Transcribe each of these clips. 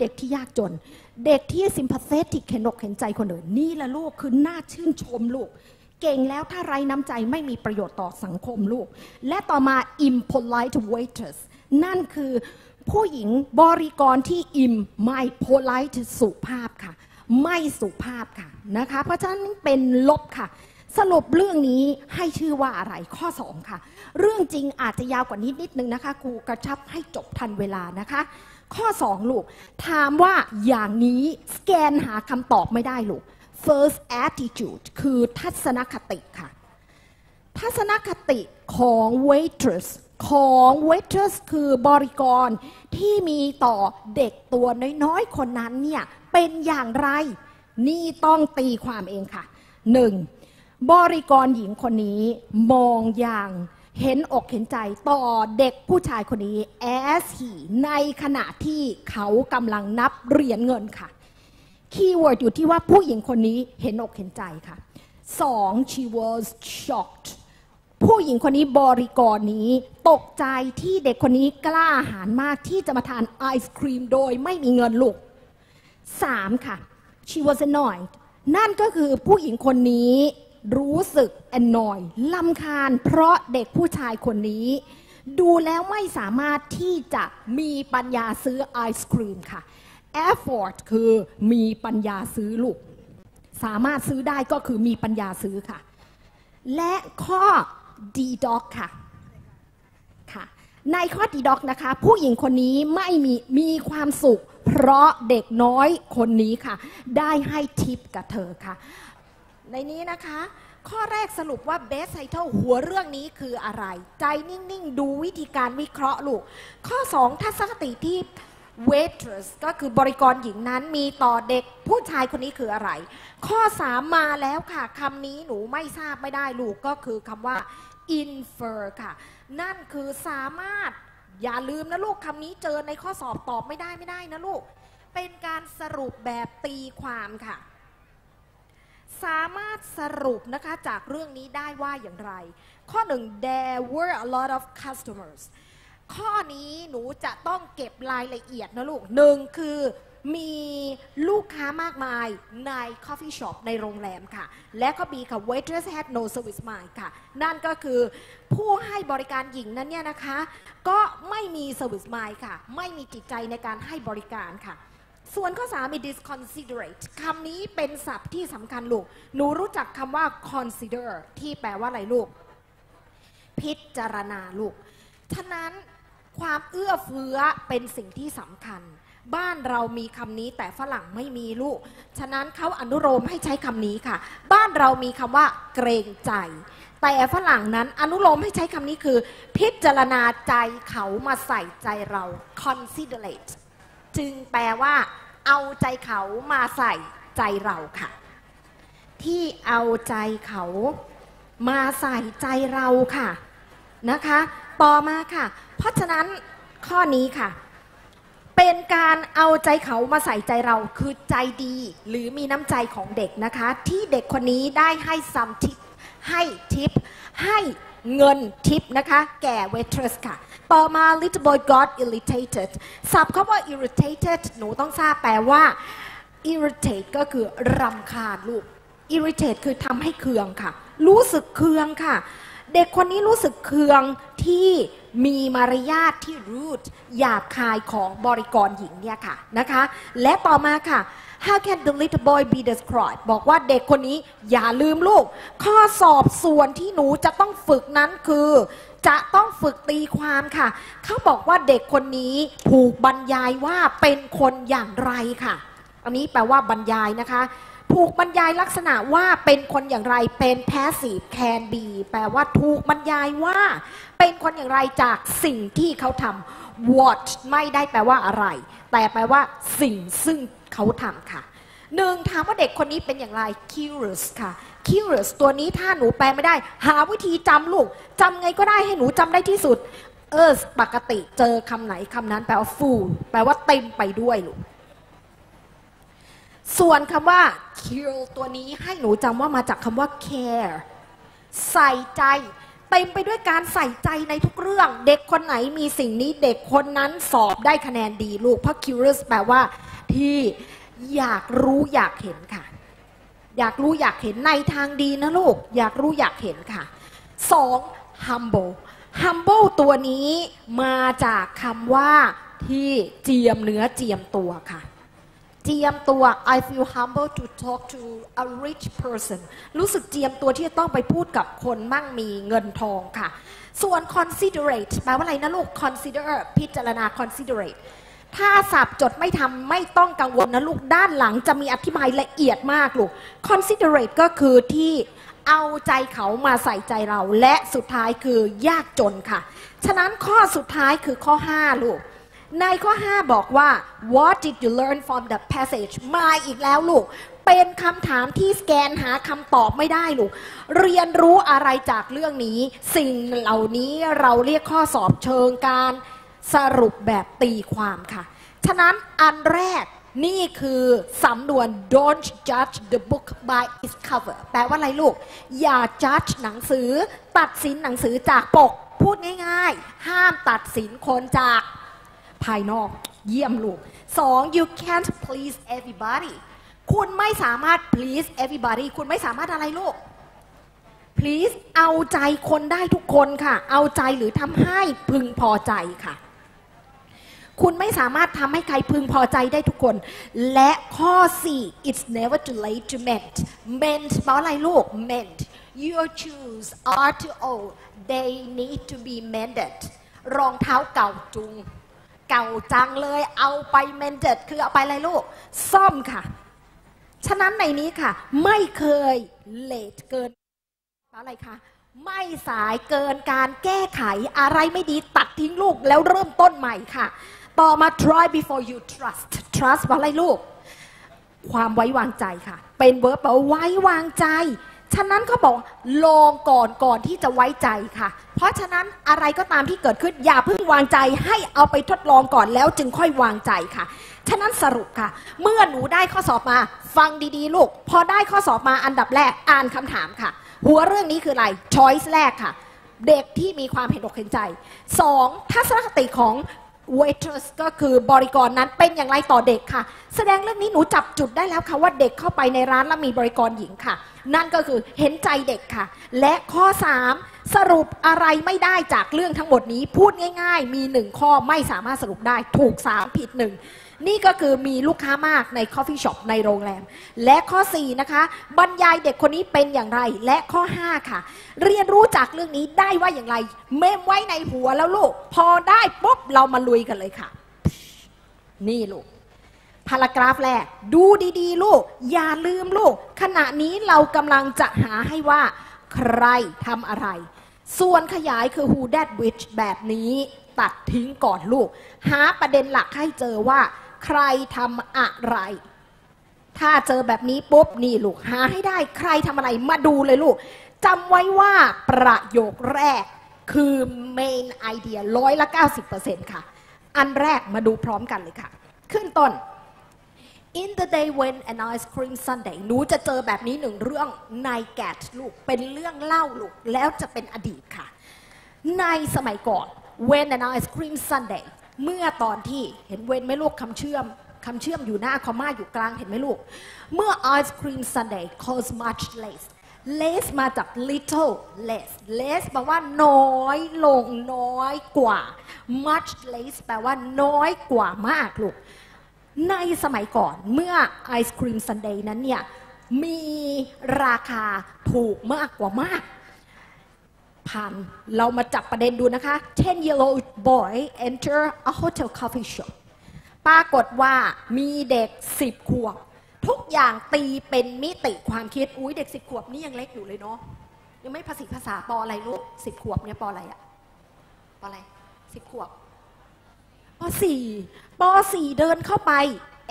เด็กที่ยากจน เด็กที่ sympathetic เห็นอกเห็นใจคนอื่นนี่แหละลูกคือน่าชื่นชมลูก เก่งแล้วถ้าไร้น้ำใจไม่มีประโยชน์ต่อสังคมลูก และต่อมา impolite waiters นั่นคือผู้หญิงบริกรที่ im ไม่ polite สุภาพค่ะ ไม่สุภาพค่ะนะคะ เพราะฉะนั้นเป็นลบค่ะสรุปเรื่องนี้ให้ชื่อว่าอะไรข้อ 2 ค่ะ เรื่องจริงอาจจะยาวกว่านี้นิดนึงนะคะครูกระชับให้จบทันเวลานะคะ ข้อ 2 ลูก ถามว่าอย่างนี้สแกนหาคำตอบไม่ได้ลูก first attitude คือทัศนคติค่ะ ทัศนคติของ waitress ของ waitress คือบริกรที่มีต่อเด็กตัวน้อยๆ คนนั้นเนี่ยเป็นอย่างไร นี่ต้องตีความเองค่ะ 1. บริกรหญิงคนนี้มองอย่าง เห็นอกเห็นใจต่อเด็กผู้ชายคนนี้ as he ในขณะที่เขากำลังนับเหรียญเงินค่ะ คีย์เวิร์ดอยู่ที่ว่าผู้หญิงคนนี้เห็นอกเห็นใจค่ะสอง she was shocked ผู้หญิงคนนี้บริกรนี้ตกใจที่เด็กคนนี้กล้าหาญมากที่จะมาทานไอศครีมโดยไม่มีเงินลูกสามค่ะ she was annoyed นั่นก็คือผู้หญิงคนนี้ รู้สึก annoyed ลำคาญเพราะเด็กผู้ชายคนนี้ ดูแล้วไม่สามารถที่จะมีปัญญาซื้อไอศครีมค่ะ effort คือมีปัญญาซื้อลูก สามารถซื้อได้ก็คือมีปัญญาซื้อค่ะ และข้อ D dog ค่ะค่ะ ในข้อ D dog นะคะ ผู้หญิงคนนี้ไม่มีมีความสุข เพราะเด็กน้อยคนนี้ค่ะ ได้ให้ทิปกับเธอค่ะ ในนี้นะคะ ข้อแรกสรุปว่า best title หัวเรื่องนี้คืออะไร ใจนิ่ง ๆ ดูวิธีการวิเคราะห์ลูก ข้อ 2 ทัศนคติที่ waitress ก็คือบริกรหญิงนั้นมีต่อเด็กผู้ชายคนนี้คืออะไร ข้อ 3 มาแล้วค่ะคำนี้หนูไม่ทราบไม่ได้ลูกก็คือคำว่า infer ค่ะ นั่นคือสามารถอย่าลืมนะลูกคำนี้เจอในข้อสอบตอบไม่ได้ไม่ได้นะลูก เป็นการสรุปแบบตีความค่ะ สามารถสรุปนะคะจากเรื่องนี้ได้ว่าอย่างไร ข้อหนึ่ง there were a lot of customers ข้อนี้หนูจะต้องเก็บรายละเอียดนะลูกหนึ่งคือมีลูกค้ามากมายใน coffee shop ในโรงแรมค่ะ และก็มีค่ะ waitress had no service mind ค่ะ นั่นก็คือผู้ให้บริการหญิงนั้นเนี่ยนะคะ ก็ไม่มี service mind ค่ะ ไม่มีจิตใจในการให้บริการค่ะ ส่วนข้อ 3 it is considerate คำนี้เป็นศัพท์ที่สำคัญลูก หนูรู้จักคำว่า consider ที่แปลว่าอะไรลูก พิจารณาลูก ฉะนั้นความเอื้อเฟื้อเป็นสิ่งที่สำคัญ บ้านเรามีคำนี้แต่ฝรั่งไม่มีลูก ฉะนั้นเขาอนุโลมให้ใช้คำนี้ค่ะ บ้านเรามีคำว่า เกรงใจ แต่ฝรั่งนั้นอนุโลมให้ใช้คำนี้คือ พิจารณาใจเขามาใส่ใจเรา considerate จึงแปลว่า เอาใจเขามาใส่ใจเราค่ะ ที่เอาใจเขามาใส่ใจเราค่ะนะคะ ต่อมาค่ะ เพราะฉะนั้นข้อนี้ค่ะ เป็นการเอาใจเขามาใส่ใจเราคือใจดี หรือมีน้ำใจของเด็กนะคะ ที่เด็กคนนี้ได้ให้ซัมทิปให้ทิปให้เงินทิปนะคะ แก่ waitress ค่ะ ต่อมา little boy got irritated ศัพท์คำว่า irritated หนูต้องทราบแปลว่า irritate ก็คือรำคาญลูก irritate คือทำให้เคืองค่ะ รู้สึกเคืองค่ะ เด็กคนนี้รู้สึกเคืองที่มีมารยาทที่ rude หยาบคายของบริกรหญิงเนี่ยค่ะนะคะ และต่อมาค่ะ how can the little boy be described บอกว่าเด็กคนนี้อย่าลืมลูก ข้อสอบส่วนที่หนูจะต้องฝึกนั้นคือ จะต้องฝึกตีความค่ะ เขาบอกว่าเด็กคนนี้ถูกบรรยายว่าเป็นคนอย่างไรค่ะ อันนี้แปลว่าบรรยายนะคะถูกบรรยายลักษณะว่าเป็นคนอย่างไรเป็น passive can be แปลว่าถูกบรรยายว่า เป็นคนอย่างไรจากสิ่งที่เขาทำ what ไม่ได้แปลว่าอะไร แต่แปลว่าสิ่งซึ่งเขาทำค่ะ หนึ่งถามว่าเด็กคนนี้เป็นอย่างไร curious ค่ะ curious ตัวนี้ถ้าหนูแปลไม่ได้ หาวิธีจำลูกจำไงก็ได้ให้หนูจำได้ที่สุด เออปกติเจอคำไหนคำนั้นแปลว่า full แปลว่าเต็มไปด้วยลูกส่วนคำว่า care ตัวนี้ให้หนูจำว่ามาจากคำว่า care ใส่ใจเต็มไปด้วยการใส่ใจในทุกเรื่อง เด็กคนไหนมีสิ่งนี้เด็กคนนั้นสอบได้คะแนนดีลูกเพราะ curious แปลว่าที่ อยากรู้อยากเห็นค่ะ อยากรู้อยากเห็นในทางดีนะลูก อยากรู้อยากเห็นค่ะสอง humble humble ตัวนี้มาจากคำว่าที่เจียมเนื้อเจียมตัวค่ะ เจียมตัว I feel humble to talk to a rich person รู้สึกเจียมตัวที่จะต้องไปพูดกับคนมั่งมีเงินทองค่ะ ส่วน considerate แปลว่าอะไรนะลูก consider พิจารณา considerate ถ้าสับจดไม่ทำไม่ต้องกังวลนะลูกด้านหลังจะมีอธิบายละเอียดมากลูก considerate ก็คือที่เอาใจเขามาใส่ใจเรา และสุดท้ายคือยากจนค่ะ ฉะนั้นข้อสุดท้ายคือข้อ 5 ลูก ในข้อ 5 บอกว่า what did you learn from the passage มาอีกแล้วลูก เป็นคำถามที่สแกนหาคำตอบไม่ได้ลูก เรียนรู้อะไรจากเรื่องนี้ สิ่งเหล่านี้เราเรียกข้อสอบเชิงการ สรุปแบบตีความค่ะ ฉะนั้นอันแรกนี่คือสำนวน don't judge the book by its cover แปลว่าอะไรลูก อย่า judge หนังสือ ตัดสินหนังสือจากปก พูดง่ายๆ ห้ามตัดสินคนจากภายนอก เยี่ยมลูกสอง you can't please everybody คุณไม่สามารถ please everybody คุณไม่สามารถอะไรลูก please เอาใจคนได้ทุกคนค่ะ เอาใจหรือทำให้พึงพอใจค่ะ คุณไม่สามารถทำให้ใครพึงพอใจได้ทุกคน และข้อ 4 it's never too late to mend mend แปลว่าอะไรลูก mend your shoes are too old they need to be mended รองเท้าเก่าจุง เก่าจังเลยเอาไป mended คือเอาไปอะไรลูก ซ่อมค่ะ ฉะนั้นในนี้ค่ะ ไม่เคย late เกินอะไรคะไม่สายเกินการแก้ไขอะไรไม่ดีตัดทิ้งลูกแล้วเริ่มต้นใหม่ค่ะ ต่อมา try before you trust trust ว่าอะไรลูก ความไว้วางใจค่ะ เป็นเวิร์บแปลว่าไว้วางใจ ฉะนั้นเขาบอกลองก่อนก่อนที่จะไว้ใจค่ะ เพราะฉะนั้นอะไรก็ตามที่เกิดขึ้น อย่าเพิ่งวางใจให้เอาไปทดลองก่อนแล้วจึงค่อยวางใจค่ะ ฉะนั้นสรุปค่ะ เมื่อหนูได้ข้อสอบมา ฟังดีๆ ลูก พอได้ข้อสอบมาอันดับแรกอ่านคำถามค่ะ หัวเรื่องนี้คืออะไร choice แรกค่ะเด็กที่มีความเห็นอกเห็นใจ 2. ทัศนคติของ waitress ก็คือบริกรนั้นเป็นอย่างไรต่อเด็กค่ะ แสดงเรื่องนี้หนูจับจุดได้แล้วค่ะว่าเด็กเข้าไปในร้านแล้วมีบริกรหญิงค่ะ นั่นก็คือเห็นใจเด็กค่ะ และข้อ 3 สรุปอะไรไม่ได้จากเรื่องทั้งหมดนี้ พูดง่าย ๆ มีหนึ่งข้อไม่สามารถสรุปได้ถูก 3 ผิดห นี่ก็คือมีลูกค้ามากใน coffee shop ในโรงแรม และข้อ 4 นะคะ บรรยายเด็กคนนี้เป็นอย่างไร และข้อ 5 ค่ะ เรียนรู้จากเรื่องนี้ได้ว่าอย่างไร เมมไว้ในหัวแล้วลูก พอได้ปุ๊บเรามาลุยกันเลยค่ะ นี่ลูกพารากราฟแรก ดูดีๆ ลูก อย่าลืมลูก ขณะนี้เรากำลังจะหาให้ว่า ใครทำอะไร ส่วนขยายคือ who that which แบบนี้ ตัดทิ้งก่อนลูก หาประเด็นหลักให้เจอว่า ใครทำอะไร ถ้าเจอแบบนี้ปุ๊บนี่ลูกหาให้ได้ใครทำอะไรมาดูเลยลูกจำไว้ว่าประโยคแรกคือ main idea ร้อยละ 90%ค่ะ อันแรกมาดูพร้อมกันเลยค่ะ ขึ้นต้น In the day when an ice cream sundae หนูจะเจอแบบนี้หนึ่งเรื่องในแกดลูก เป็นเรื่องเล่าลูก แล้วจะเป็นอดีตค่ะ ในสมัยก่อน when an ice cream sundae เมื่อตอนที่เห็นเว้นไหมลูกคำเชื่อมคำเชื่อมอยู่หน้าคอมมาอยู่กลางเห็นไหมลูก เมื่อ ice cream sundae cost much less less มาจาก little less less แปลว่าน้อยลงน้อยกว่า much less แปลว่าน้อยกว่ามากลูก ในสมัยก่อนเมื่อไอศครีมซันเดย์นั้นเนี่ย มีราคาถูกมากกว่ามาก ผ่าน เรามาจับประเด็นดูนะคะ 10 year old boy enter a hotel coffee shop ปรากฏว่ามีเด็ก 10 ขวบ ทุกอย่างตีเป็นมิติความคิด อุ้ยเด็ก 10 ขวบนี่ยังเล็กอยู่เลยเนาะ ยังไม่ภาษีภาษาปออะไรลูก 10 ขวบเนี่ยปออะไรอะปออะไร 10 ขวบป .4 ป .4 เดินเข้าไป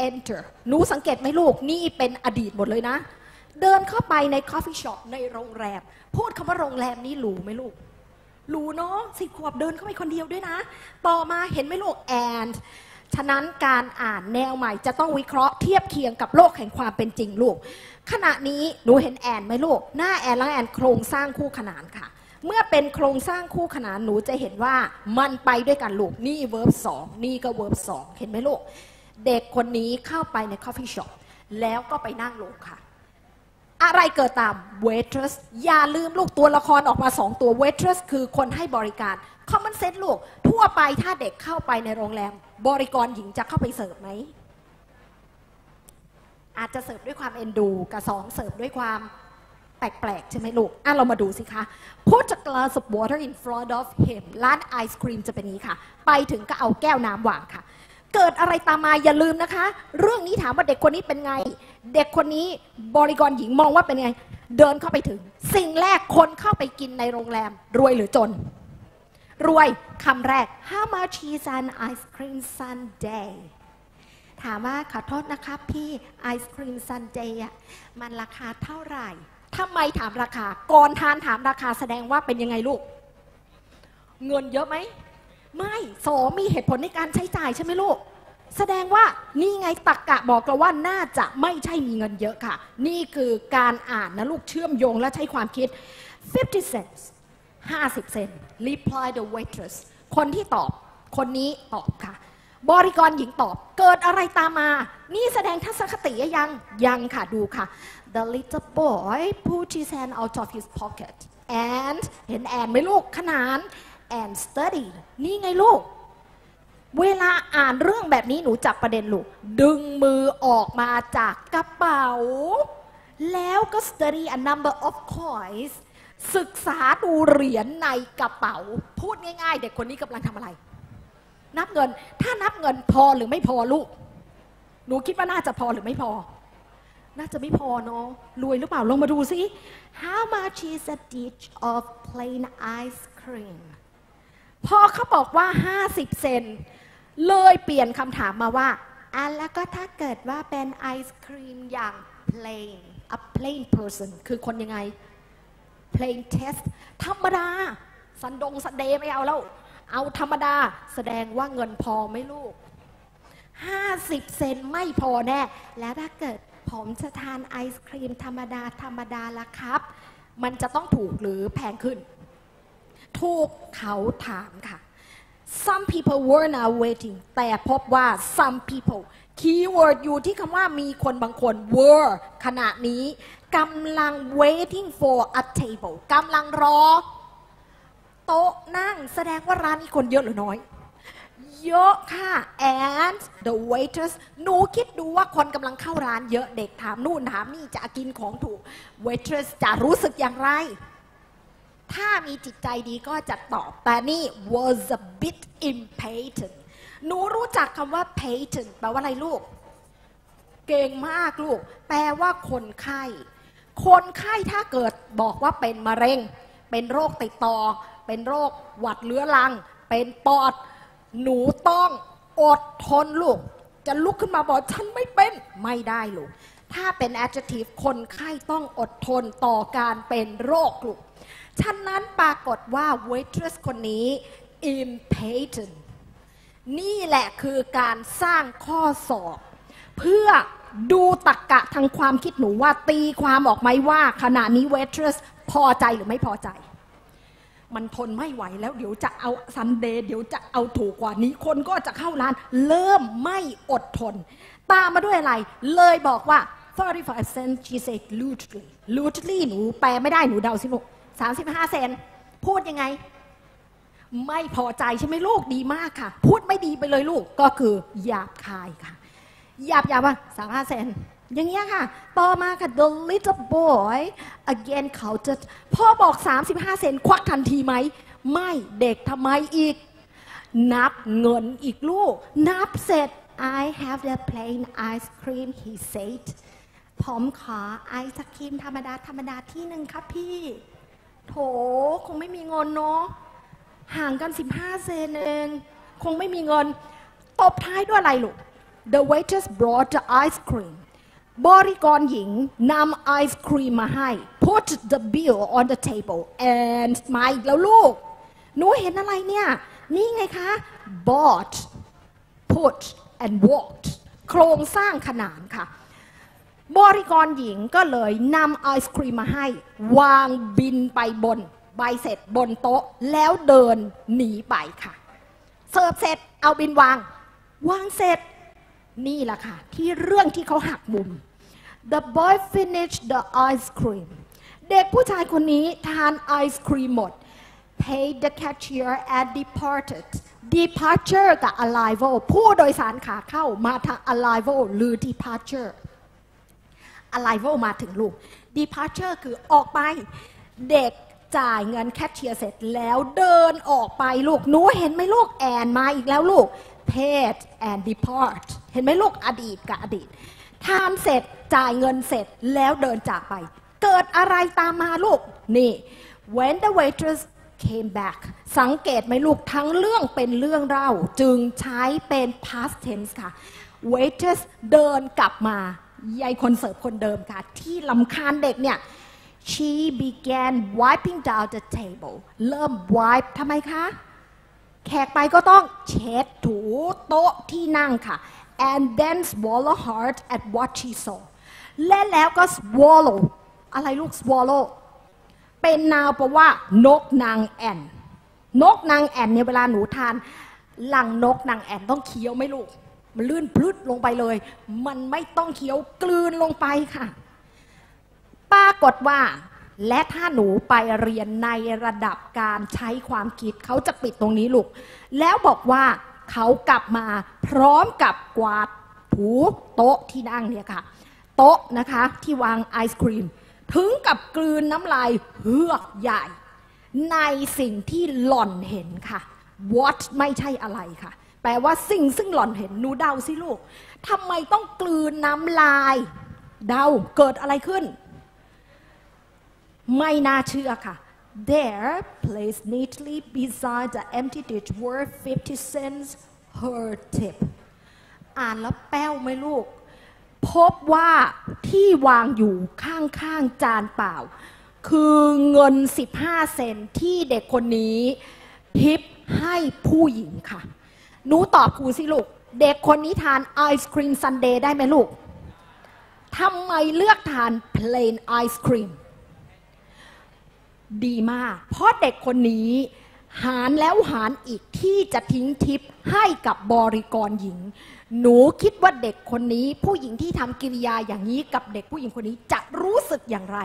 enter หนูสังเกตไหมลูก นี่เป็นอดีตหมดเลยนะ เดินเข้าไปใน coffee shop ในโรงแรม พูดคำว่าโรงแรมนี่หรูไหมลูก หรูเนาะสิขวบเดินเข้าไปคนเดียวด้วยนะ ต่อมาเห็นไหมลูก and ฉะนั้นการอ่านแนวใหม่จะต้องวิเคราะห์เทียบเคียงกับโลกแห่งความเป็นจริงลูก ขณะนี้หนูเห็นแอนไหมลูก หน้าแอนและแอนโครงสร้างคู่ขนานค่ะ เมื่อเป็นโครงสร้างคู่ขนานหนูจะเห็นว่ามันไปด้วยกันลูก นี่ verb สองนี่ก็ verb สองเห็นไหมลูก เด็กคนนี้เข้าไปใน coffee shop แล้วก็ไปนั่งลงค่ะ อะไรเกิดตาม waitress อย่าลืมลูกตัวละครออกมาสองตัว waitress คือคนให้บริการ common sense ลูก ทั่วไปถ้าเด็กเข้าไปในโรงแรม บริกรหญิงจะเข้าไปเสิร์ฟไหม อาจจะเสิร์ฟด้วยความเอ็นดู กับสองเสิร์ฟด้วยความแปลกๆ ใช่ไหมลูก อะ เรามาดูสิคะ Put a glass of water in front of him ร้านไอศครีมจะเป็นนี้ค่ะ ไปถึงก็เอาแก้วน้ำวางค่ะ เกิดอะไรตามมาอย่าลืมนะคะ เรื่องนี้ถามว่าเด็กคนนี้เป็นไง เด็กคนนี้บริกรหญิงมองว่าเป็นไง เดินเข้าไปถึง สิ่งแรกคนเข้าไปกินในโรงแรม รวยหรือจน รวยคำแรก How much is an ice cream sundae ถามว่าขอโทษนะคะพี่ไอศครีมซันเดย์อะมันราคาเท่าไหร่ทำไมถามราคา ก่อนทานถามราคาแสดงว่าเป็นยังไงลูก เงินเยอะไหม ไม่สอมีเหตุผลในการใช้จ่ายใช่ไหมลูก แสดงว่านี่ไงตักกะบอกเราว่าน่าจะไม่ใช่มีเงินเยอะค่ะ นี่คือการอ่านนะลูกเชื่อมโยงและใช้ความคิด 50 cents 50 เซน reply the waitress คนที่ตอบ คนนี้ตอบค่ะ บริกรหญิงตอบ เกิดอะไรตามมา นี่แสดงทัศนคติยัง ยังค่ะ ดูค่ะ the little boy put his hand out of his pocket and เห็นแอนไหมลูก ขนาน and study นี่ไงลูก เวลาอ่านเรื่องแบบนี้หนูจับประเด็นลูก ดึงมือออกมาจากกระเป๋า แล้วก็ study a number of coins ศึกษาดูเหรียญในกระเป๋า พูดง่าย ๆ เด็กคนนี้กำลังทำอะไร นับเงิน ถ้านับเงินพอหรือไม่พอลูก หนูคิดว่าน่าจะพอหรือไม่พอ น่าจะไม่พอเนาะรวยหรือเปล่าลงมาดูสิ How much is a dish of plain ice cream พอเขาบอกว่า 50 เซน เลยเปลี่ยนคำถามมาว่าอะแล้วก็ถ้าเกิดว่าเป็นไอศครีมอย่าง plain a plain person คือคนยังไง plain test ธรรมดา สันดงสันเดไม่เอาแล้ว เอาธรรมดา แสดงว่าเงินพอไหมลูก 50 เซนไม่พอแน่ แล้วถ้าเกิดผมจะทานไอศครีมธรรมดา ธรรมดาละครับ มันจะต้องถูกหรือแพงขึ้น ถูกเขาถามค่ะ some people were now waiting แต่พบว่า some people keyword อยู่ที่คำว่ามีคนบางคน were ขณะนี้กำลัง waiting for a table กำลังรอ โต๊ะนั่งแสดงว่าร้านนี้คนเยอะหรือน้อย เยอะค่ะ and the waiters หนูคิดดูว่าคนกำลังเข้าร้านเยอะเด็กถามนู่นถามนี่จะกินของถูก waitress จะรู้สึกอย่างไร ถ้ามีจิตใจดีก็จะตอบ แต่นี่ was a bit impatient หนูรู้จักคำว่า patient แปลว่าอะไรลูก เก่งมากลูก แปลว่าคนไข้ คนไข้ถ้าเกิดบอกว่าเป็นมะเร็ง เป็นโรคติดต่อ เป็นโรคหวัดเรื้อรัง เป็นปอด หนูต้องอดทนลูก จะลุกขึ้นมาบอกฉันไม่เป็น ไม่ได้ลูก ถ้าเป็น adjective คนไข้ต้องอดทนต่อการเป็นโรคลูก ฉะนั้นปรากฏว่า waitress คนนี้ impatient นี่แหละคือการสร้างข้อสอบ เพื่อดูตรกกะทางความคิดหนูว่าตีความออกไหมว่าขณะนี้ waitress พอใจหรือไม่พอใจ มันทนไม่ไหวแล้วเดี๋ยวจะเอาซันเดย์เดี๋ยวจะเอาถูกกว่านี้คนก็จะเข้าร้าน เริ่มไม่อดทน ตามมาด้วยอะไร เลยบอกว่า35 cents she said lutely lutely หนูแปลไม่ได้หนูเดาสิลูก 35 เซน พูดยังไง ไม่พอใจใช่ไหมลูกดีมากค่ะ พูดไม่ดีไปเลยลูกก็คือหยาบคายค่ะหยาบหยาบว่าสามห้าเซนอย่างเงี้ยค่ะ ต่อมาค่ะ the little boy again count พ่อบอก 35 เซนควักทันทีไหม ไม่เด็กทำไมอีก นับเงินอีกลูก นับเสร็จ I have the plain ice cream he said ผมขอไอศครีมธรรมดา ธรรมดาที่หนึ่งครับพี่ โถคงไม่มีเงินเนาะห่างกัน 15 เซนเอง คงไม่มีเงิน ตบท้ายด้วยอะไรลูก The waitress brought the ice cream บริกรหญิงนำไอศครีมมาให้ put the bill on the table and มาอีกแล้วลูก หนูเห็นอะไรเนี่ย นี่ไงคะ bought put and walked โครงสร้างขนานค่ะ บริกรหญิงก็เลยนำไอศครีมมาให้ วางบินไปบน ใบเสร็จบนโต๊ะ แล้วเดินหนีไปค่ะ เสิร์ฟเสร็จเอาบินวาง วางเสร็จ นี่แหละค่ะ ที่เรื่องที่เขาหักมุม The boy finished the ice cream เด็กผู้ชายคนนี้ทานไอศครีมหมด paid the cashier and departed departure กับ arrival ผู้โดยสารขาเข้ามาทาง arrival หรือ departure arrival มาถึงลูก departure คือออกไปเด็กจ่ายเงินแคชเชียร์เสร็จแล้วเดินออกไปลูกหนูเห็นไหมลูกแอนมาอีกแล้วลูก paid and depart เห็นไหมลูกอดีตกับอดีตทานเสร็จจ่ายเงินเสร็จแล้วเดินจากไป เกิดอะไรตามมาลูก นี่ when the waitress came back สังเกตไหมลูกทั้งเรื่องเป็นเรื่องเล่า จึงใช้เป็น past tense ค่ะ waitress เดินกลับมา ยายคนเสิร์ฟคนเดิมค่ะ ที่ลำคาญเด็กเนี่ย she began wiping down the table เริ่ม wipe ทำไมคะ แขกไปก็ต้องเช็ดถูโต๊ะที่นั่งค่ะ and then swallow hard at what she saw และแล้วก็ swallow อะไรลูก swallow เป็นนาวแปลว่านกนางแอ่น นกนางแอ่นเนี่ยเวลาหนูทานหลังนกนางแอ่นต้องเคี้ยวไหมลูก มันลื่นพลุดลงไปเลย มันไม่ต้องเคี้ยวกลืนลงไปค่ะ ปรากฏว่า และถ้าหนูไปเรียนในระดับการใช้ความคิดเขาจะปิดตรงนี้ลูก แล้วบอกว่าเขากลับมาพร้อมกับกวาดถูโต๊ะที่นั่งเนี่ยค่ะ โต๊ะนะคะที่วางไอศครีม ถึงกับกลืนน้ำลายเฮือกใหญ่ ในสิ่งที่หล่อนเห็นค่ะ what ไม่ใช่อะไรค่ะ แปลว่าสิ่งซึ่งหล่อนเห็นหนูเดาสิลูกทำไมต้องกลืนน้ำลาย เดาเกิดอะไรขึ้น ไม่น่าเชื่อค่ะ There, placed neatly beside the empty dish were 50 cents her tip อ่านแล้วแป้วไหมลูก พบว่าที่วางอยู่ข้างๆจานเปล่า คือเงิน 15 เซนที่เด็กคนนี้ทิปให้ผู้หญิงค่ะ หนูตอบครูสิลูก เด็กคนนี้ทานไอศครีมซันเดย์ได้ไหมลูกทำไมเลือกทาน plain ice cream ดีมาก เพราะเด็กคนนี้หารแล้วหารอีกที่จะทิ้งทิปให้กับบริกรหญิง หนูคิดว่าเด็กคนนี้ ผู้หญิงที่ทำกิริยาอย่างนี้กับเด็กผู้หญิงคนนี้จะรู้สึกอย่างไร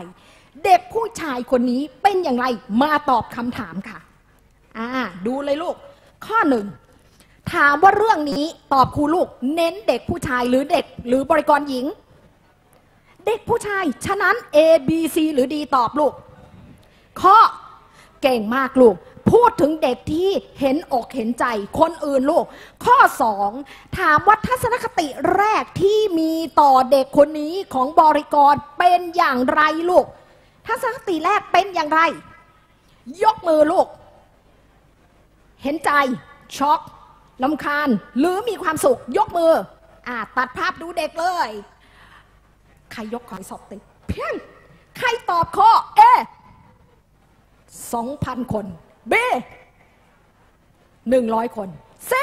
เด็กผู้ชายคนนี้เป็นอย่างไร มาตอบคำถามค่ะ อ่า ดูเลยลูก ข้อหนึ่ง ถามว่าเรื่องนี้ตอบครูลูก เน้นเด็กผู้ชายหรือเด็กหรือบริกรหญิง เด็กผู้ชาย ฉะนั้น A B C หรือ D ตอบลูก ข้อเก่งมากลูก พูดถึงเด็กที่เห็นอกเห็นใจคนอื่นลูก ข้อสองถามว่าทัศนคติแรกที่มีต่อเด็กคนนี้ของบริกรเป็นอย่างไรลูก ทัศนคติแรกเป็นอย่างไร ยกมือลูก เห็นใจช็อก ลำคาญหรือมีความสุขยกมืออ่าตัดภาพดูเด็กเลย ใครยกขอสอบติดเพียง ใครตอบข้อเอสองพันคนเบหนึ่งร้อยคนเซ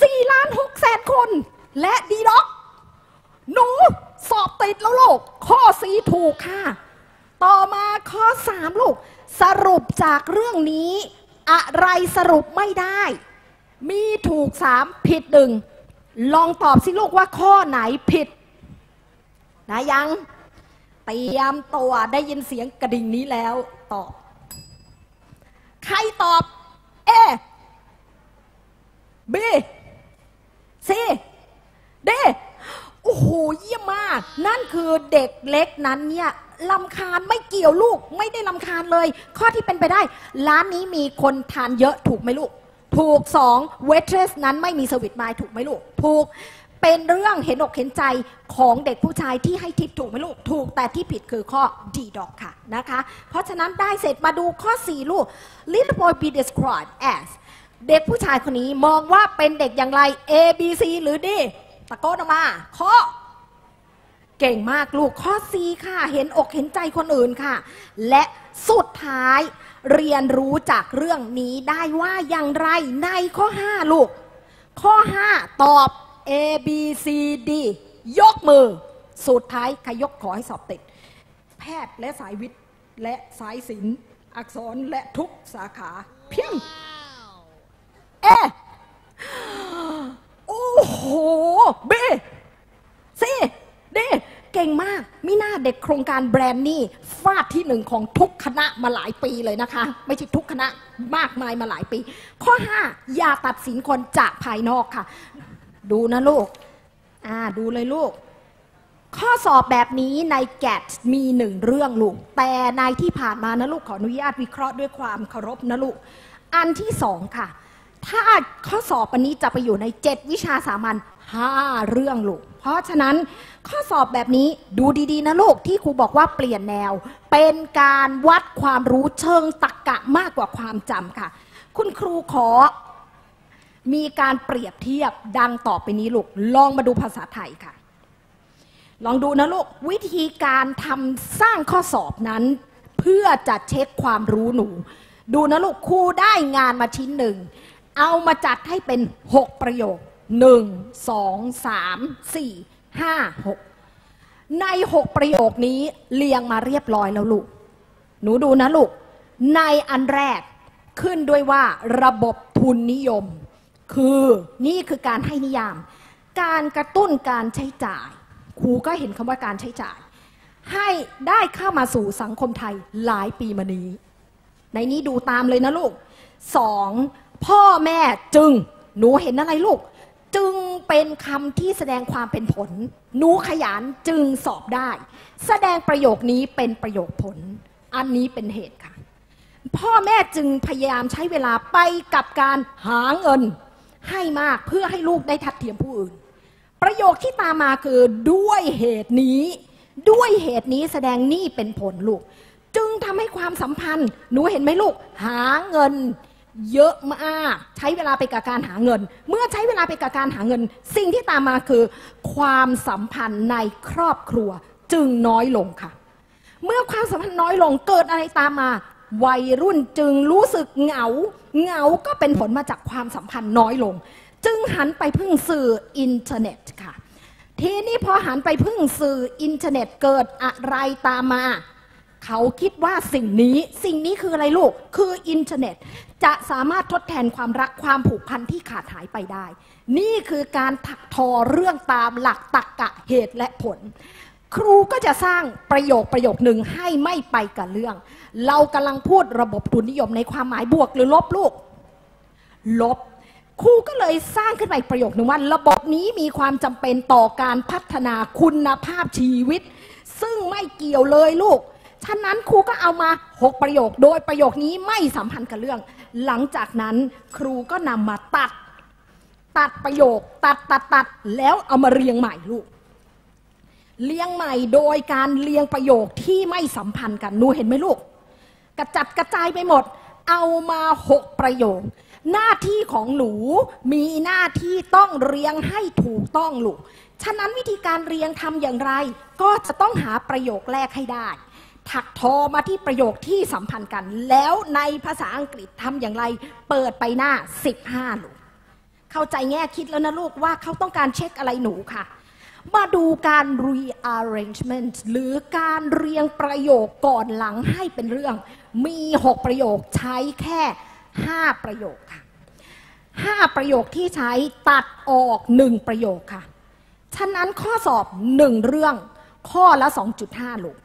สี่ล้านหกแสนคน และดีด็อก หนูสอบติดแล้วลูก ข้อสีถูกค่ะ ต่อมาข้อสามลูก สรุปจากเรื่องนี้ อะไรสรุปไม่ได้ มีถูกสามผิดหนึ่งลองตอบสิลูกว่าข้อไหนผิด นะยังเตรียมตัวได้ยินเสียงกระดิ่งนี้แล้วตอบ ใครตอบ เอ B C D โอ้โหเยี่ยมมาก นั่นคือเด็กเล็กนั้นเนี่ยลำคาญไม่เกี่ยวลูก ไม่ได้ลำคาญเลย ข้อที่เป็นไปได้ ร้านนี้มีคนทานเยอะถูกไหมลูก ถูกสองเวทเทรสนั้นไม่มีสวิตไมล์ถูกไหมลูกถูกเป็นเรื่องเห็นอกเห็นใจของเด็กผู้ชายที่ให้ทิปถูกไหมลูกถูกแต่ที่ผิดคือข้อ D ดอกค่ะนะคะ เพราะฉะนั้นได้เสร็จมาดูข้อ 4 ลูก little boy be described as เด็กผู้ชายคนนี้มองว่าเป็นเด็กอย่างไร A B C หรือ D ตะโกนออกมาข้อเก่งมากลูกข้อ C ค่ะ เห็นอกเห็นใจคนอื่นค่ะ และสุดท้าย เรียนรู้จากเรื่องนี้ได้ว่าอย่างไรในข้อ 5 ลูก ข้อ 5 ตอบ A B C D ยกมือ สุดท้ายใครยกขอให้สอบติด แพทย์และสายวิทย์ และสายศิลป์อักษรและทุกสาขาเพียงเอโอ้โหเบ ก่งมากมิน่าเด็กโครงการแบรนด์นี่ฟาดที่หนึ่งของทุกคณะมาหลายปีเลยนะคะ ไม่ใช่ทุกคณะมากมายมาหลายปี ข้อ 5 อย่าตัดสินคนจากภายนอกค่ะ ดูนะลูกอ่าดูเลยลูก ข้อสอบแบบนี้ในแกดมีหนึ่งเรื่องลูก แต่ในที่ผ่านมานะลูกขออนุญาตวิเคราะห์ด้วยความเคารพนะลูก อันที่สองค่ะ ถ้าข้อสอบอันนี้จะไปอยู่ใน 7 วิชาสามัญ 5 เรื่องลูก เพราะฉะนั้นข้อสอบแบบนี้ดูดีๆนะลูกที่ครูบอกว่าเปลี่ยนแนว เป็นการวัดความรู้เชิงตรรกกะมากกว่าความจำค่ะ คุณครูขอมีการเปรียบเทียบดังต่อไปนี้ลูก ลองมาดูภาษาไทยค่ะ ลองดูนะลูก วิธีการทำสร้างข้อสอบนั้น เพื่อจะเช็คความรู้หนู ดูนะลูกครูได้งานมาชิ้นหนึ่ง เอามาจัดให้เป็น 6 ประโยค 1 2 3 4 5 6ใน6ประโยคนี้เรียงมาเรียบร้อยแล้วลูก หนูดูนะลูก ในอันแรกขึ้นด้วยว่าระบบทุนนิยม คือนี่คือการให้นิยาม การกระตุ้นการใช้จ่ายครูก็เห็นคำว่าการใช้จ่าย ให้ได้เข้ามาสู่สังคมไทยหลายปีมานี้ ในนี้ดูตามเลยนะลูกสองพ่อแม่จึงหนูเห็นอะไรลูก จึงเป็นคำที่แสดงความเป็นผลหนูขยันจึงสอบได้ แสดงประโยคนี้เป็นประโยคผล อันนี้เป็นเหตุค่ะ พ่อแม่จึงพยายามใช้เวลาไปกับการหาเงิน ให้มากเพื่อให้ลูกได้ทัดเทียมผู้อื่น ประโยคที่ตามมาคือด้วยเหตุนี้ ด้วยเหตุนี้แสดงนี่เป็นผลลูก จึงทำให้ความสัมพันธ์ หนูเห็นไหมลูก หาเงิน เยอะมากใช้เวลาไปกับการหาเงิน เมื่อใช้เวลาไปกับการหาเงิน สิ่งที่ตามมาคือ ความสัมพันธ์ในครอบครัวจึงน้อยลงค่ะ เมื่อความสัมพันธ์น้อยลงเกิดอะไรตามมา วัยรุ่นจึงรู้สึกเหงา เหงาก็เป็นผลมาจากความสัมพันธ์น้อยลง จึงหันไปพึ่งสื่ออินเทอร์เน็ตค่ะ ทีนี้พอหันไปพึ่งสื่ออินเทอร์เน็ตเกิดอะไรตามมาเขาคิดว่าสิ่งนี้สิ่งนี้คืออะไรลูก คืออินเทอร์เน็ต จะสามารถทดแทนความรักความผูกพันที่ขาดหายไปได้ นี่คือการถักทอเรื่องตามหลักตรรกกะเหตุและผล ครูก็จะสร้างประโยคประโยคหนึ่งให้ไม่ไปกับเรื่อง เรากำลังพูดระบบทุนนิยมในความหมายบวกหรือลบลูก ลบครูก็เลยสร้างขึ้นมาอีกประโยคหนึ่งว่า ระบบนี้มีความจำเป็นต่อการพัฒนาคุณภาพชีวิต ซึ่งไม่เกี่ยวเลยลูก ฉะนั้นครูก็เอามา 6 ประโยค โดยประโยคนี้ไม่สัมพันธ์กับเรื่อง หลังจากนั้นครูก็นำมาตัด ตัดประโยค ตัดตัดตัดแล้วเอามาเรียงใหม่ลูก เรียงใหม่โดยการเรียงประโยคที่ไม่สัมพันธ์กันหนูเห็นไหมลูก กระจัดกระจายไปหมด เอามาหกประโยคหน้าที่ของหนูมีหน้าที่ต้องเรียงให้ถูกต้องลูก ฉะนั้นวิธีการเรียงทำอย่างไร ก็จะต้องหาประโยคแรกให้ได้ ถักทอมาที่ประโยคที่สัมพันธ์กัน แล้วในภาษาอังกฤษทำอย่างไร เปิดไปหน้า 15 ลูก เข้าใจแง่คิดแล้วนะลูกว่าเขาต้องการเช็คอะไรหนูค่ะ มาดูการ rearrangement หรือการเรียงประโยคก่อนหลังให้เป็นเรื่อง มี 6 ประโยคใช้แค่ 5 ประโยคค่ะ 5 ประโยคที่ใช้ตัดออก 1 ประโยคค่ะ ฉะนั้นข้อสอบ 1 เรื่องข้อละ 2.5 ลูก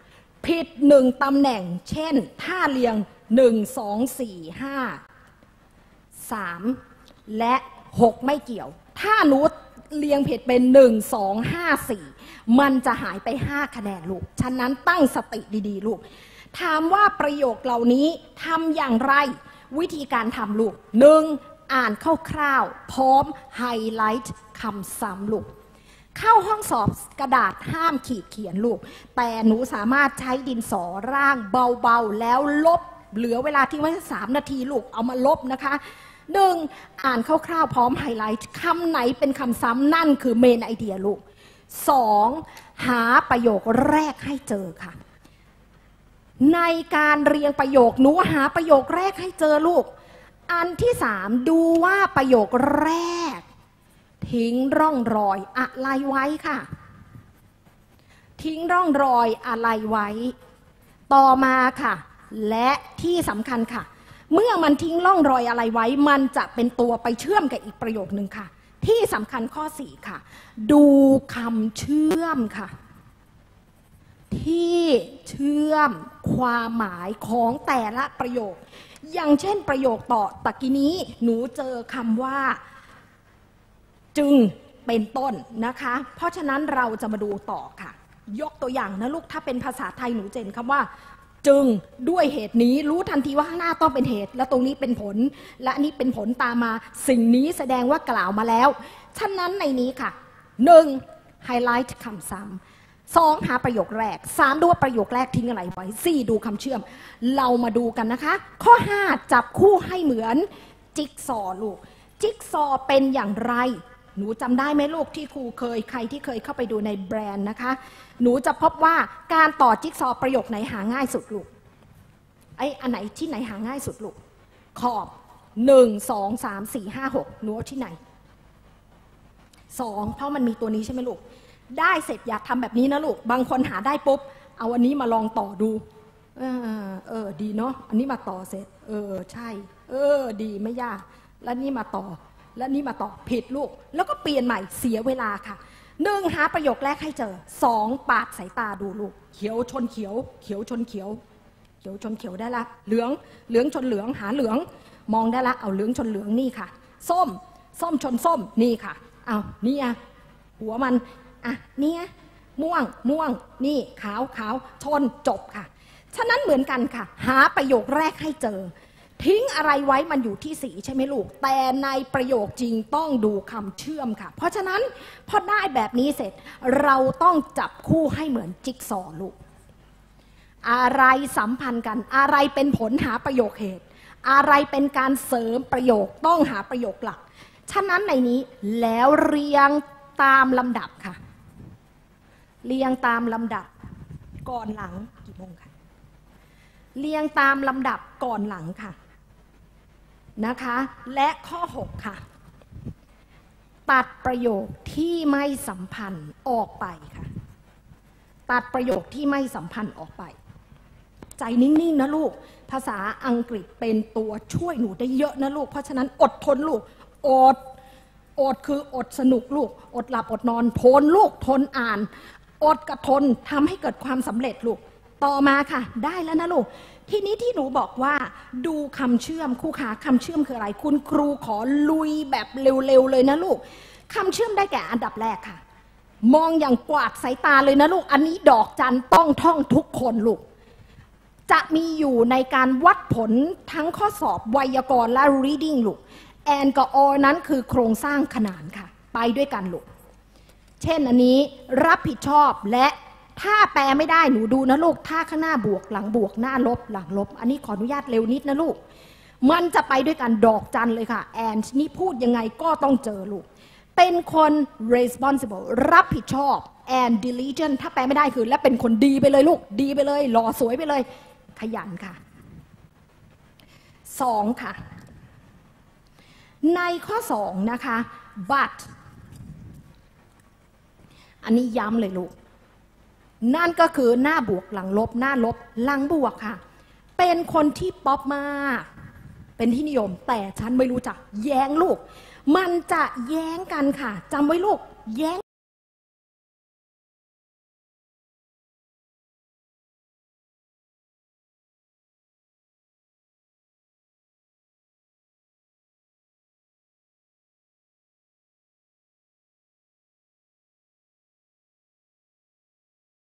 ผิด1ตำแหน่ง เช่นถ้าเรียง1 2 4 5 3และ6ไม่เกี่ยว ถ้าหนูเรียงผิดเป็น1 2 5 4มันจะหายไป5คะแนนลูก ฉะนั้นตั้งสติดีๆ ลูก ถามว่าประโยคเหล่านี้ทำอย่างไร วิธีการทำลูกหนึ่งอ่านคร่าวๆพร้อมไฮไลท์คำซ้ำลูก เข้าห้องสอบกระดาษห้ามขีดเขียนลูก แต่หนูสามารถใช้ดินสอร่างเบาๆ แล้วลบ เหลือเวลาที่ไว้สามนาทีลูกเอามาลบนะคะหนึ่งอ่านคร่าวๆพร้อมไฮไลท์คำไหนเป็นคำซ้ำนั่นคือเมนไอเดียลูกสองหาประโยคแรกให้เจอค่ะ ในการเรียงประโยคหนูหาประโยคแรกให้เจอลูก อันที่สามดูว่าประโยคแรก ทิ้งร่องรอยอะไรไว้ค่ะ ทิ้งร่องรอยอะไรไว้ ต่อมาค่ะ และที่สำคัญค่ะ เมื่อมันทิ้งร่องรอยอะไรไว้ มันจะเป็นตัวไปเชื่อมกับอีกประโยคนึงค่ะ ที่สำคัญข้อ4ค่ะ ดูคำเชื่อมค่ะ ที่เชื่อมความหมายของแต่ละประโยค อย่างเช่นประโยคต่อตะกี้นี้ หนูเจอคำว่า จึงเป็นต้นนะคะ เพราะฉะนั้นเราจะมาดูต่อค่ะ ยกตัวอย่างนะลูกถ้าเป็นภาษาไทยหนูเจนคำว่า จึงด้วยเหตุนี้รู้ทันทีว่าข้างหน้าต้องเป็นเหตุ และตรงนี้เป็นผล และอันนี้เป็นผลตามมา สิ่งนี้แสดงว่ากล่าวมาแล้ว ฉะนั้นในนี้ค่ะ 1. ไฮไลท์คำซ้ำสองหาประโยคแรกสามดูว่าประโยคแรกทิ้งอะไรไว้สี่ดูคำเชื่อม เรามาดูกันนะคะ ข้อ5จับคู่ให้เหมือน จิ๊กซอลูก จิ๊กซอเป็นอย่างไร หนูจำได้ไหมลูกที่ครูเคยใครที่เคยเข้าไปดูในแบรนด์นะคะ หนูจะพบว่าการต่อจิ๊กซอประโยคไหนหาง่ายสุดลูกไอ้อันไหนที่ไหนหาง่ายสุดลูก ขอบหนึ่งสองสามสี่ห้าหกหนูที่ไหนสองเพราะมันมีตัวนี้ใช่ไหมลูก ได้เสร็จอยากทำแบบนี้นะลูก บางคนหาได้ปุ๊บ เอาอันนี้มาลองต่อดู เออเออดีเนาะอันนี้มาต่อเสร็จ เออใช่ เออ ดีไม่ยาก แล้วนี่มาต่อ แล้วนี่มาต่อผิดลูก แล้วก็เปลี่ยนใหม่เสียเวลาค่ะหนึ่งหาประโยคแรกให้เจอสองปาดสายตาดูลูก เขียวชนเขียว เขียวชนเขียว เขียวชนเขียวได้ละ เหลืองเหลืองชนเหลืองหาเหลือง มองได้ละเอาเหลืองชนเหลืองนี่ค่ะ ส้ม ส้มชนส้มนี่ค่ะเอานี่อะหัวมันอะเนี่ยม่วงม่วง นี่ขาวขาวชนจบค่ะ ฉะนั้นเหมือนกันค่ะ หาประโยคแรกให้เจอ ทิ้งอะไรไว้มันอยู่ที่สีใช่ไหมลูก แต่ในประโยคจริงต้องดูคำเชื่อมค่ะ เพราะฉะนั้นพอได้แบบนี้เสร็จ เราต้องจับคู่ให้เหมือนจิ๊กซอว์ลูก อะไรสัมพันธ์กัน อะไรเป็นผลหาประโยคเหตุ อะไรเป็นการเสริมประโยคต้องหาประโยคหลัก ฉะนั้นในนี้แล้วเรียงตามลำดับค่ะ เรียงตามลำดับก่อนหลังกี่โมงค่ะเรียงตามลำดับก่อนหลังค่ะ นะคะ และข้อ 6 ค่ะ ตัดประโยคที่ไม่สัมพันธ์ออกไปค่ะ ตัดประโยคที่ไม่สัมพันธ์ออกไป ใจนิ่งๆนะลูก ภาษาอังกฤษเป็นตัวช่วยหนูได้เยอะนะลูก เพราะฉะนั้นอดทนลูก อด อดคืออดสนุกลูก อดหลับอดนอน ทนลูก ทนอ่าน อดกับทนทำให้เกิดความสำเร็จลูก ต่อมาค่ะ ได้แล้วนะลูก ทีนี้ที่หนูบอกว่า ดูคำเชื่อมคู่ขาคำเชื่อมคืออะไร คุณครูขอลุยแบบเร็วๆเลยนะลูกคำเชื่อมได้แก่อันดับแรกค่ะ มองอย่างกวาดสายตาเลยนะลูก อันนี้ดอกจันต้องท่องทุกคนลูก จะมีอยู่ในการวัดผลทั้งข้อสอบไวยากรณ์และ reading ลูก and กับ o นั้นคือโครงสร้างขนานค่ะ ไปด้วยกันลูก เช่นอันนี้รับผิดชอบและ ถ้าแปลไม่ได้หนูดูนะลูก ถ้าข้างหน้าบวกหลังบวกหน้าลบหลังลบ อันนี้ขออนุญาตเร็วนิดนะลูก มันจะไปด้วยกันดอกจันเลยค่ะ and นี่พูดยังไงก็ต้องเจอลูก เป็นคน responsible รับผิดชอบ and diligent ถ้าแปลไม่ได้คือ และเป็นคนดีไปเลยลูก ดีไปเลยหล่อสวยไปเลย ขยันค่ะสองค่ะ ในข้อสองนะคะ but อันนี้ย้ำเลยลูก นั่นก็คือหน้าบวกหลังลบ หน้าลบหลังบวกค่ะ เป็นคนที่ป๊อปมากเป็นที่นิยม แต่ฉันไม่รู้จัก แย้งลูก มันจะแย้งกันค่ะจำไว้ลูก แย้ง